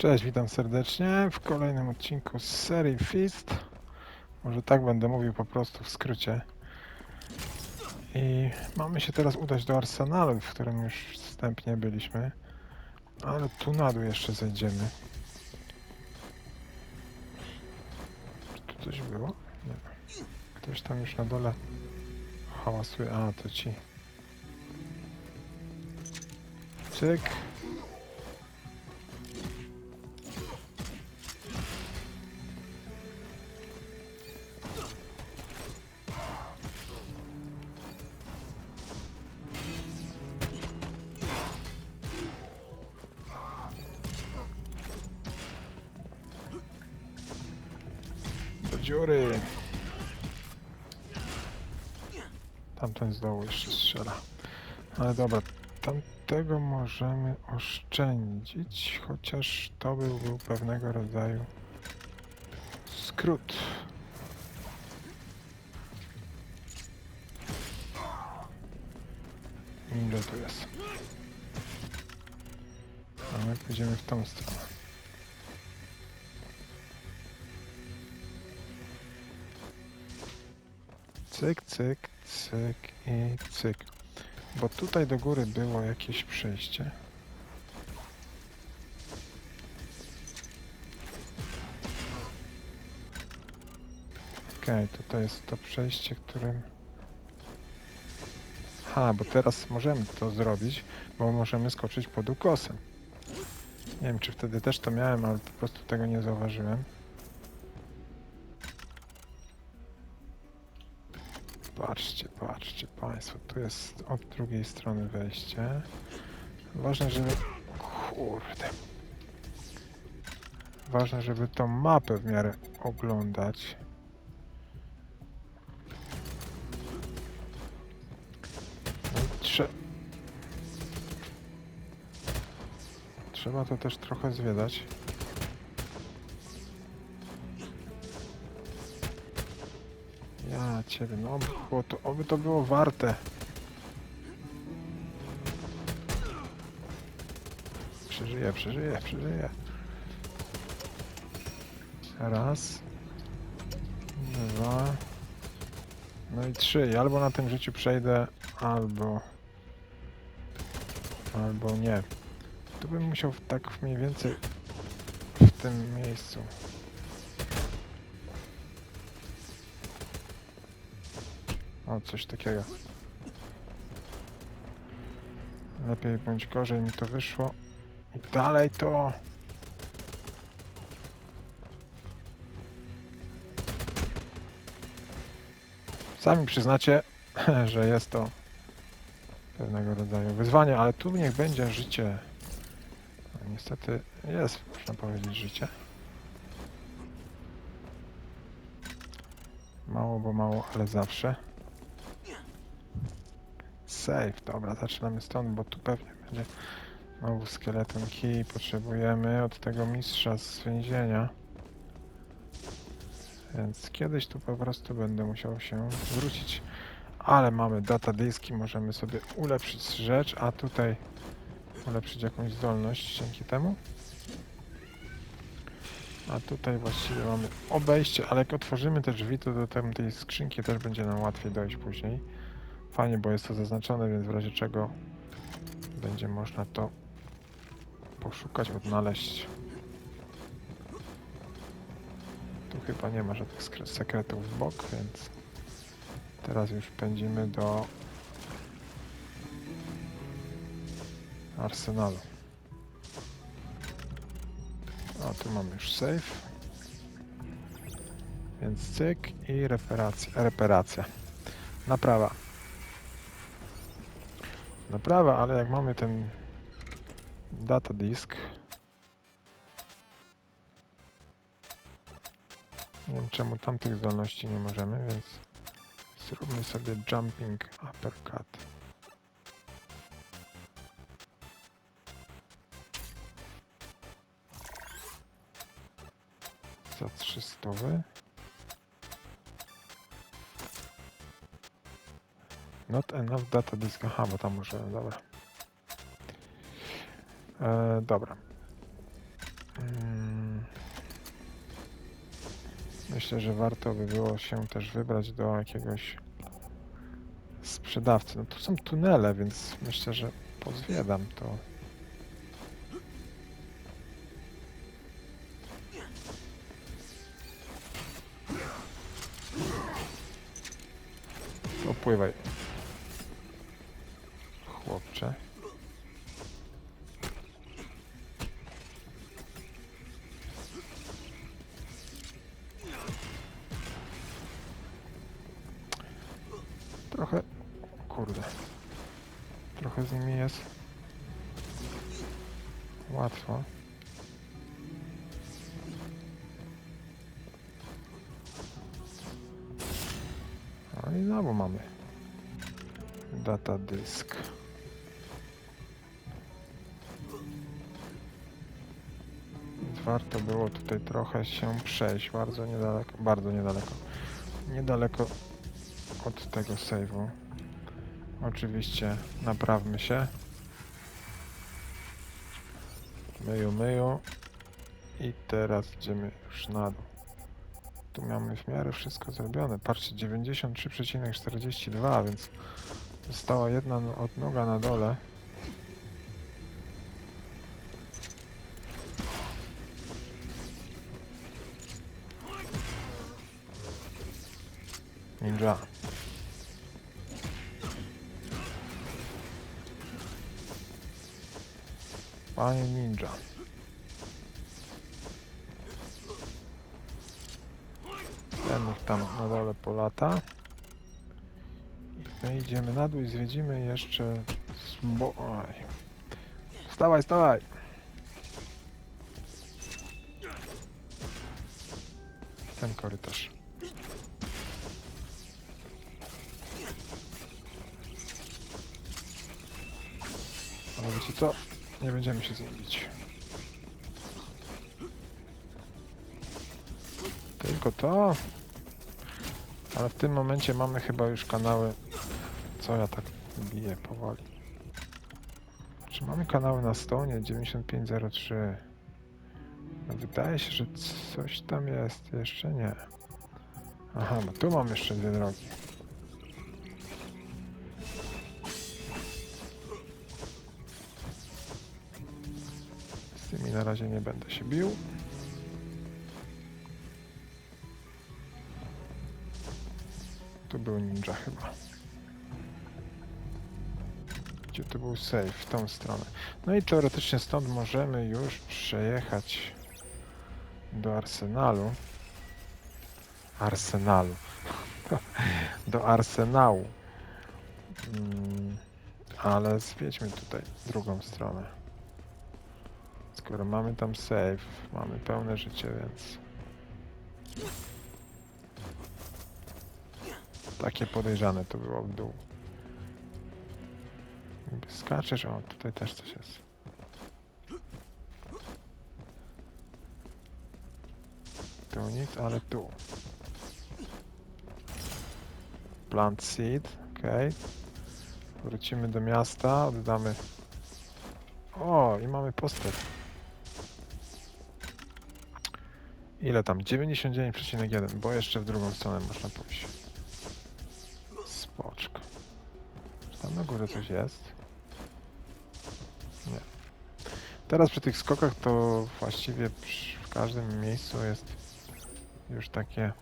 Cześć, witam serdecznie w kolejnym odcinku z serii Fist. Może tak będę mówił po prostu w skrócie. I mamy się teraz udać do Arsenalu, w którym już wstępnie byliśmy. Ale tu na dół jeszcze zejdziemy. Czy tu coś było? Nie. Ktoś tam już na dole hałasuje. A, to ci. Cyk. Tamten z dołu jeszcze strzela. Ale dobra, tamtego możemy oszczędzić, chociaż to był, był pewnego rodzaju skrót. Ile tu jest? A my pójdziemy w tą stronę. Cyk, cyk, cyk i cyk. Bo tutaj do góry było jakieś przejście. Okej, tutaj jest to przejście, którym... Ha, bo teraz możemy to zrobić, bo możemy skoczyć pod ukosem. Nie wiem, czy wtedy też to miałem, ale po prostu tego nie zauważyłem. Patrzcie, patrzcie Państwo, tu jest od drugiej strony wejście. Ważne, żeby... Kurde. Ważne, żeby tą mapę w miarę oglądać. Trze... Trzeba to też trochę zwiedzać. Ja ciebie, no oby to, oby to było warte. Przeżyję, przeżyję, przeżyję. Raz. Dwa. No i trzy. I Albo na tym życiu przejdę, albo... Albo nie. Tu bym musiał tak mniej więcej w tym miejscu. O, coś takiego. Lepiej bądź gorzej mi to wyszło. Dalej to. Sami przyznacie, że jest to pewnego rodzaju wyzwanie, ale tu niech będzie życie. No, niestety jest, można powiedzieć, życie. Mało, bo mało, ale zawsze. Save, dobra, zaczynamy stąd, bo tu pewnie będzie znowu skeleton key. Potrzebujemy od tego mistrza z więzienia. Więc kiedyś tu po prostu będę musiał się wrócić. Ale mamy data diski, możemy sobie ulepszyć rzecz, a tutaj ulepszyć jakąś zdolność dzięki temu. A tutaj właściwie mamy obejście, ale jak otworzymy te drzwi, to do tej skrzynki też będzie nam łatwiej dojść później. Fajnie, bo jest to zaznaczone, więc w razie czego będzie można to poszukać, odnaleźć. Tu chyba nie ma żadnych sekretów w bok, więc teraz już pędzimy do arsenalu. A tu mamy już save. Więc cyk i reparacja. reparacja. Naprawa. Naprawa, ale jak mamy ten data disk. Nie wiem czemu tamtych zdolności nie możemy, więc zróbmy sobie jumping uppercut. Za 300. Not enough data disk. Aha, bo tam muszę, dobra. E, dobra. Mm. Myślę, że warto by było się też wybrać do jakiegoś sprzedawcy. No tu są tunele, więc myślę, że pozwiedzam to. Opływaj. Więc warto było tutaj trochę się przejść. Bardzo niedaleko. Bardzo niedaleko. Niedaleko od tego save'u. Oczywiście naprawmy się. Myju, myju. I teraz idziemy już na dół. Tu mamy w miarę wszystko zrobione. Patrzcie, 93,42, więc została jedna no- odnoga na dole. Ninja. Panie ninja. Ten tam na dole polata. I My idziemy na dół i zwiedzimy jeszcze... Sbo... Oj. Wstawaj, wstawaj! Ten korytarz. Ale wiecie co? Nie będziemy się z nim bić. Tylko to. Ale w tym momencie mamy chyba już kanały. Co ja tak biję powoli? Czy mamy kanały na Stonie 9503? No wydaje się, że coś tam jest. Jeszcze nie. Aha, bo tu mam jeszcze dwie drogi. Z tymi na razie nie będę się bił. Tu był ninja chyba. Gdzie był save? W tą stronę. No i teoretycznie stąd możemy już przejechać do arsenalu. Arsenalu. do arsenału. Mm, ale zwiedźmy tutaj drugą stronę. Skoro mamy tam save, mamy pełne życie, więc... Takie podejrzane to było w dół. Skaczesz, o tutaj też coś jest. Tu nic, ale tu. Plant seed, ok. Wrócimy do miasta, oddamy... O, i mamy postęp. Ile tam? 99,1, bo jeszcze w drugą stronę można pójść. Spoczko. Czy tam na górze coś jest? Nie. Teraz przy tych skokach to właściwie w każdym miejscu jest już takie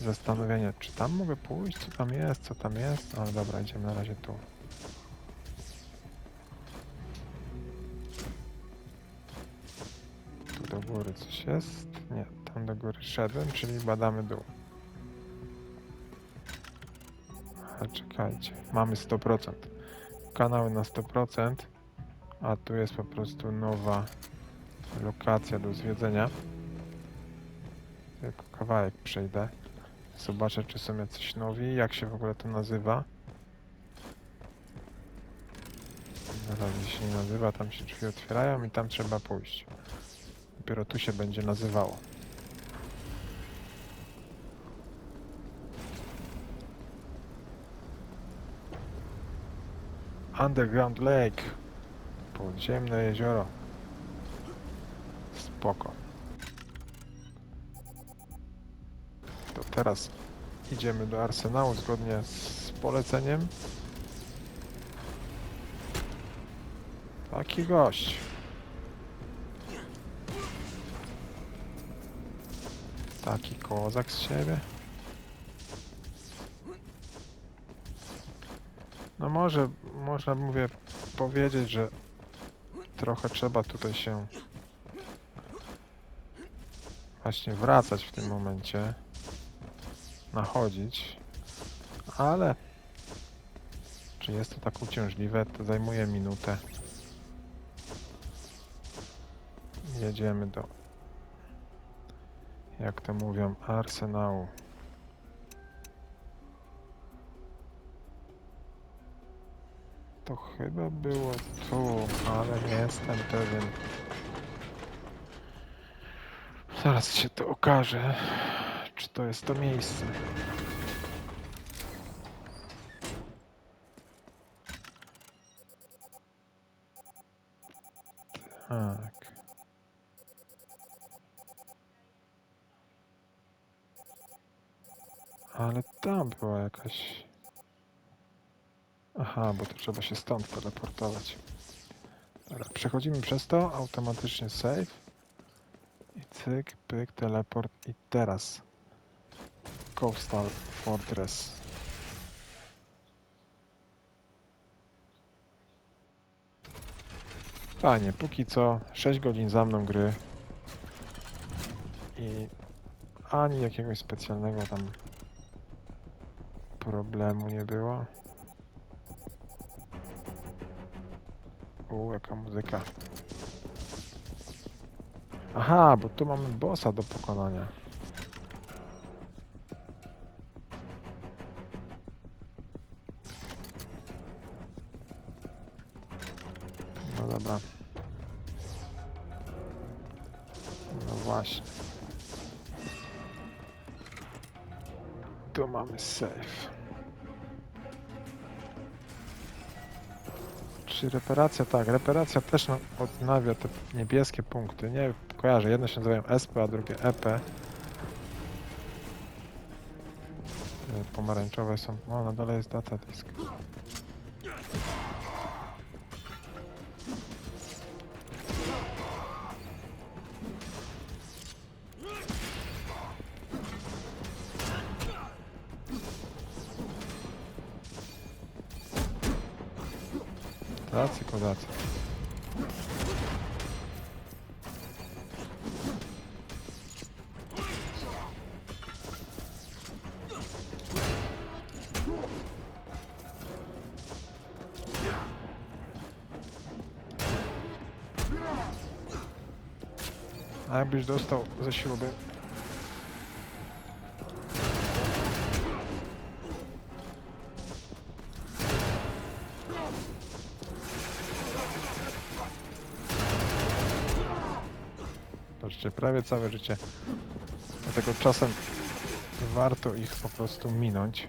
zastanowienie, czy tam mogę pójść, co tam jest, co tam jest, ale dobra, idziemy na razie tu. Tu do góry coś jest? Nie, tam do góry szedłem, czyli badamy dół. A czekajcie, mamy 100%. Kanały na 100%, a tu jest po prostu nowa lokacja do zwiedzenia. Tylko kawałek przejdę. Zobaczę, czy są jacyś nowi, jak się w ogóle to nazywa. Na razie się nie nazywa, tam się drzwi otwierają i tam trzeba pójść. Dopiero tu się będzie nazywało. Underground Lake. Podziemne jezioro. spoko. To teraz idziemy do Arsenału zgodnie z poleceniem. Taki gość. Taki kozak z siebie. No może, można mówię powiedzieć, że trochę trzeba tutaj się właśnie wracać w tym momencie, nachodzić, ale czy jest to tak uciążliwe, to zajmuje minutę. Jedziemy do, jak to mówią, arsenału. To chyba było tu, ale nie jestem pewien. Zaraz się to okaże, czy to jest to miejsce. Tak. Ale tam była jakaś... Aha, bo to trzeba się stąd teleportować. Dobra, przechodzimy przez to, automatycznie save. I cyk, pyk, teleport i teraz Coastal Fortress. Fajnie, póki co 6 godzin za mną gry i ani jakiegoś specjalnego tam problemu nie było. U, jaka muzyka. Aha, bo tu mamy bossa do pokonania. No dobra. No właśnie. Tu mamy save. Czy reparacja? Tak, reparacja też nam odnawia te niebieskie punkty. Nie kojarzę, jedne się nazywają SP, a drugie EP. E, Pomarańczowe są. O, na dole jest data disk. кататься куда-то. А, бишь достал защилу, блин. Patrzcie, prawie całe życie. Dlatego czasem warto ich po prostu minąć,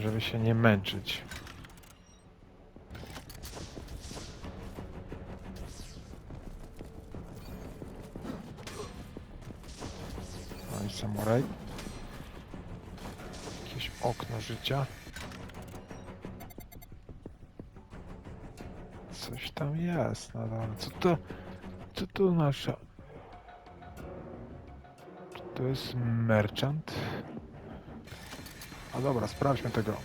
żeby się nie męczyć. No i samuraj. Jakieś okno życia. Coś tam jest na dole. Co to? Co to nasza? To jest merchant? A dobra, sprawdźmy tego.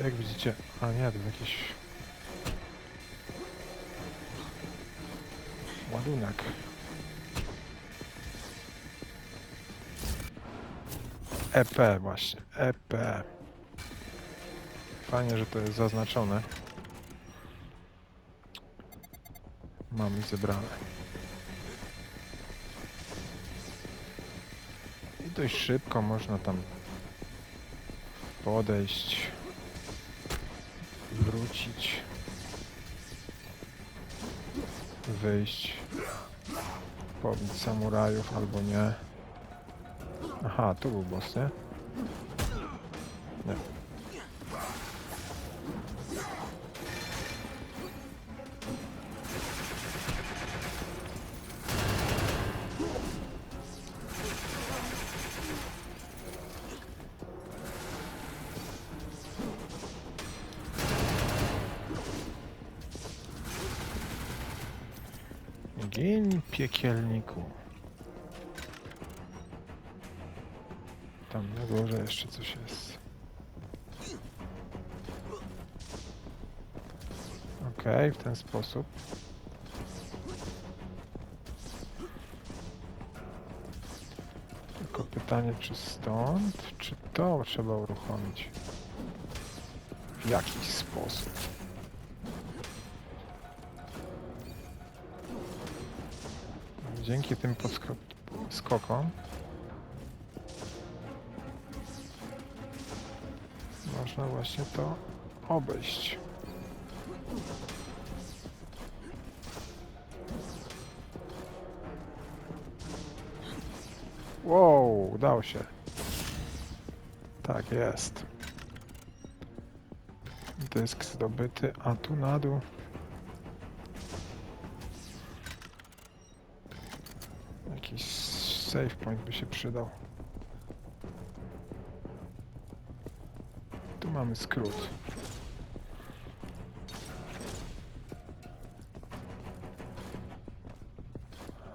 Jak widzicie, a nie, to jakiś ładunek. EP właśnie, EP. Fajnie, że to jest zaznaczone. Mamy zebrane. I dość szybko można tam podejść, wrócić, wyjść, pobić samurajów albo nie. Aha, tu był boss, nie? Nie. Gin piekielniku. Tam na górze jeszcze coś jest. Okej, w ten sposób. Tylko pytanie, czy stąd, czy to trzeba uruchomić? W jakiś sposób? Dzięki tym skokom można właśnie to obejść. Wow, udało się. Tak jest. Dysk zdobyty, a tu na dół. Save point by się przydał. Tu mamy skrót.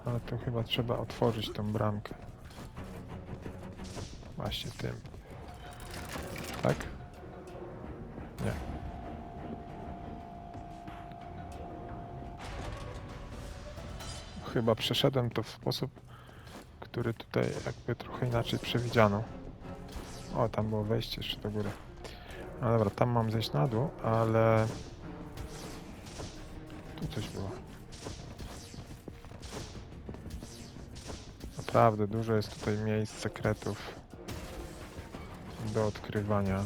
Ale tu chyba trzeba otworzyć tą bramkę. Właśnie tym. Tak? Nie. Chyba przeszedłem to w sposób, który tutaj jakby trochę inaczej przewidziano. O, tam było wejście jeszcze do góry. No dobra, tam mam zejść na dół, ale... Tu coś było. Naprawdę dużo jest tutaj miejsc sekretów do odkrywania.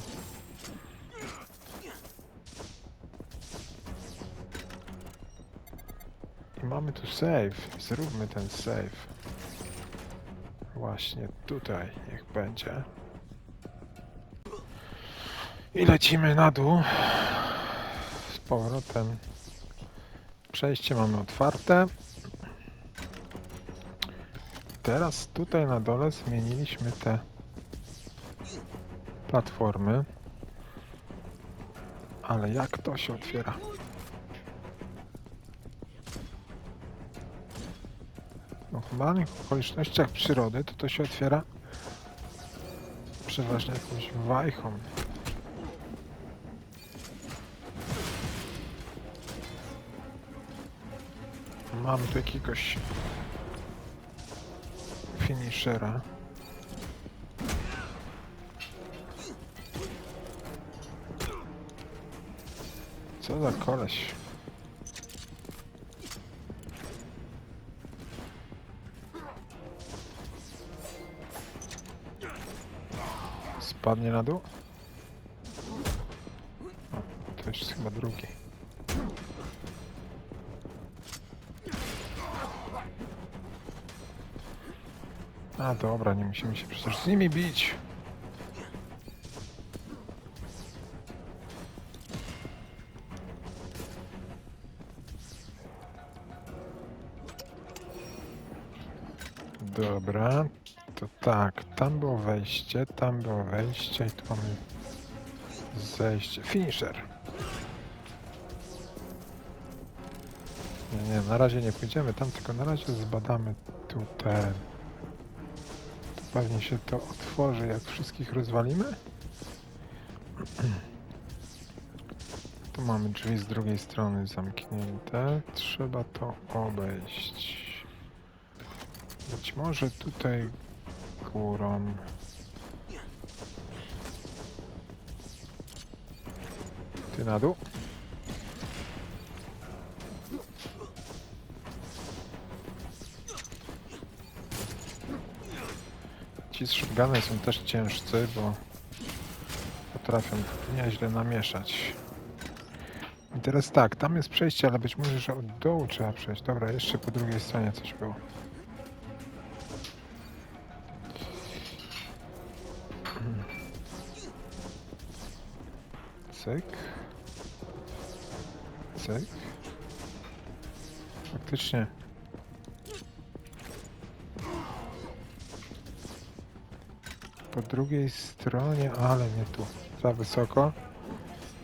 I mamy tu save. Zróbmy ten save. Właśnie tutaj niech będzie. I lecimy na dół. Z powrotem. Przejście mamy otwarte. Teraz tutaj na dole zmieniliśmy te platformy. Ale jak to się otwiera? Normalnych okolicznościach przyrody to to się otwiera przeważnie jakąś wajchą. Mamy tu jakiegoś finishera. Co za koleś? Spadnie na dół? To jest chyba drugi. A dobra, nie musimy się przecież z nimi bić. Dobra, to tak, tam było wejście, tam było wejście i tu mamy zejście. Finisher. Nie, nie, na razie nie pójdziemy tam, tylko na razie zbadamy tu ten. Tu pewnie się to otworzy, jak wszystkich rozwalimy. Tu mamy drzwi z drugiej strony zamknięte. Trzeba to obejść. Być może tutaj górą. Ty na dół. Ci z są też ciężcy, bo potrafią nieźle namieszać. I teraz tak, tam jest przejście, ale być może, że od dołu trzeba przejść. Dobra, jeszcze po drugiej stronie coś było. Cyk. Cyk. Faktycznie. Po drugiej stronie, ale nie tu. Za wysoko.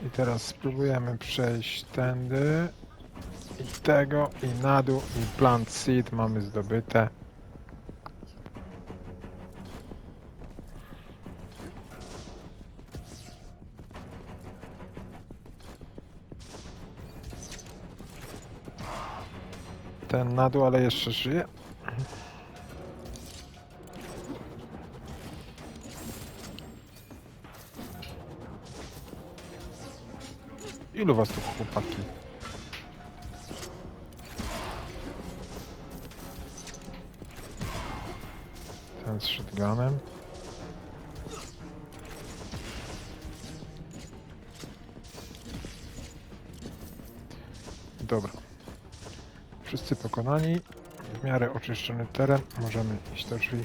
I teraz spróbujemy przejść tędy. I tego, i na dół, i plant seed mamy zdobyte. Ten na dół, ale jeszcze żyje. Ilu was tu chłopaki? Ten z shotgunem. Dobra. Wszyscy pokonani. W miarę oczyszczony teren. Możemy iść do drzwi.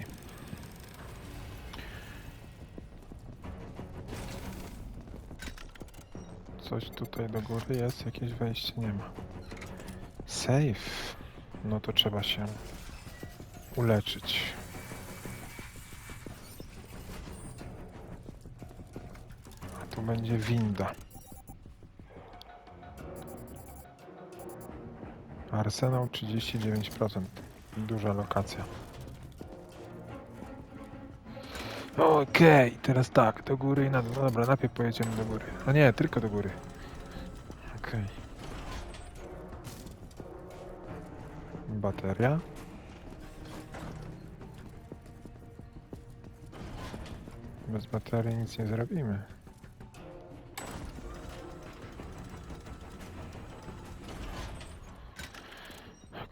Coś tutaj do góry jest, jakieś wejście nie ma. Safe. No to trzeba się uleczyć. A tu będzie winda. Arsenał 39%. Duża lokacja. Okej, teraz tak, do góry i na dół. No dobra, najpierw pojedziemy do góry. A nie, tylko do góry. Okej. Bateria. Bez baterii nic nie zrobimy.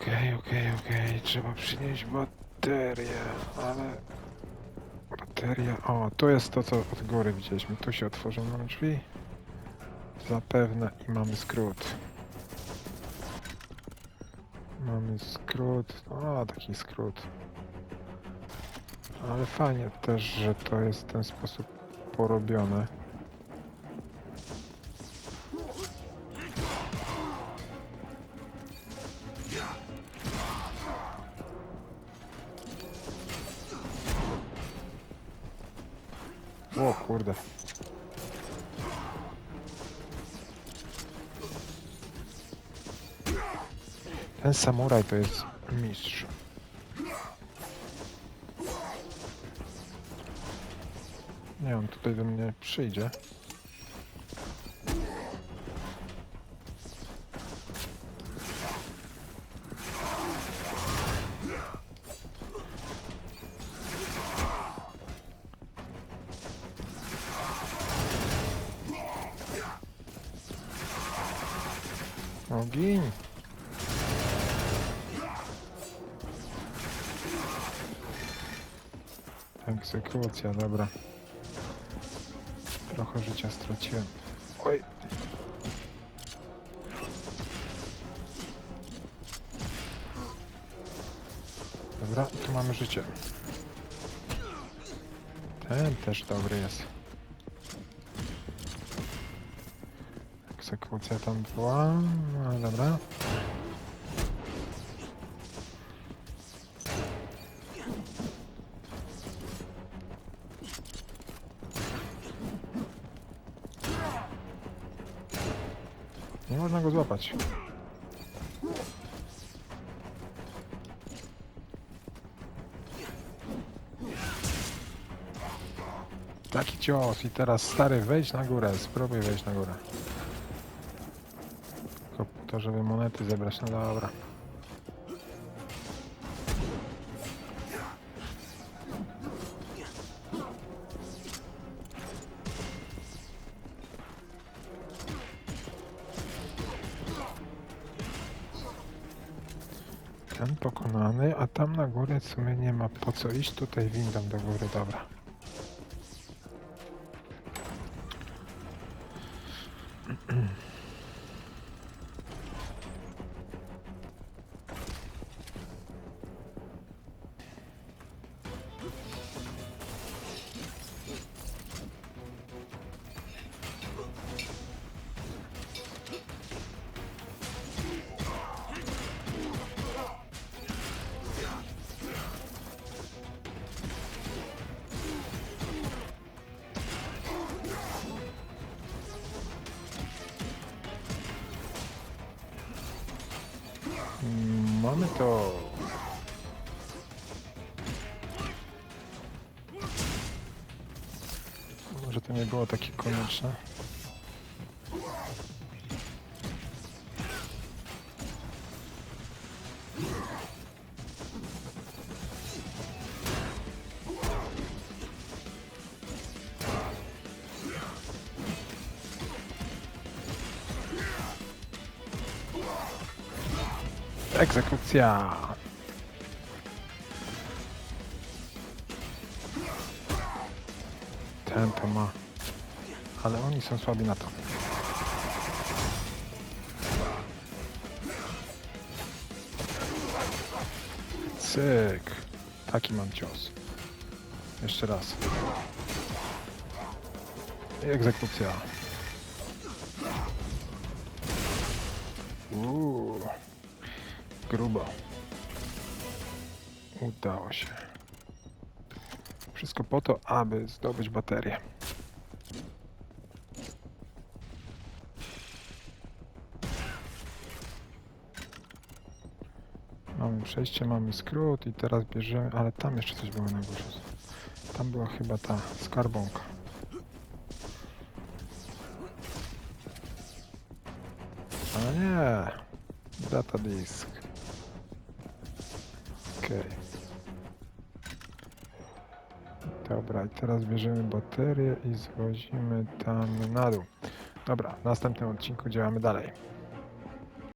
Okej, okej, okej. Trzeba przynieść baterię, ale... Bateria... O, tu jest to, co od góry widzieliśmy. Tu się otworzą nam drzwi. Zapewne i mamy skrót. Mamy skrót. O, taki skrót. Ale fajnie też, że to jest w ten sposób porobione. Ten samuraj to jest mistrz. Nie, on tutaj do mnie przyjdzie. Egzekucja, dobra. Trochę życia straciłem. Oj. Dobra, tu mamy życie. Ten też dobry jest. Egzekucja tam była, no dobra. Taki cios i teraz stary wejdź na górę, spróbuj wejść na górę. Tylko po to, żeby monety zebrać, no dobra. Ten pokonany, a tam na górę w sumie nie ma po co iść, tutaj windą do góry, dobra. To nie było takie konieczne. Egzekucja! Ten to ma. Ale oni są słabi na to. Cyk. Taki mam cios. Jeszcze raz. I egzekucja. Uuu. Grubo. Udało się. Wszystko po to, aby zdobyć baterię. Mamy przejście, mamy skrót i teraz bierzemy, ale tam jeszcze coś było na górze. Tam była chyba ta skarbonka. A nie, data disk. Okej. Dobra, i teraz bierzemy baterię i zwozimy tam na dół. Dobra, w następnym odcinku działamy dalej.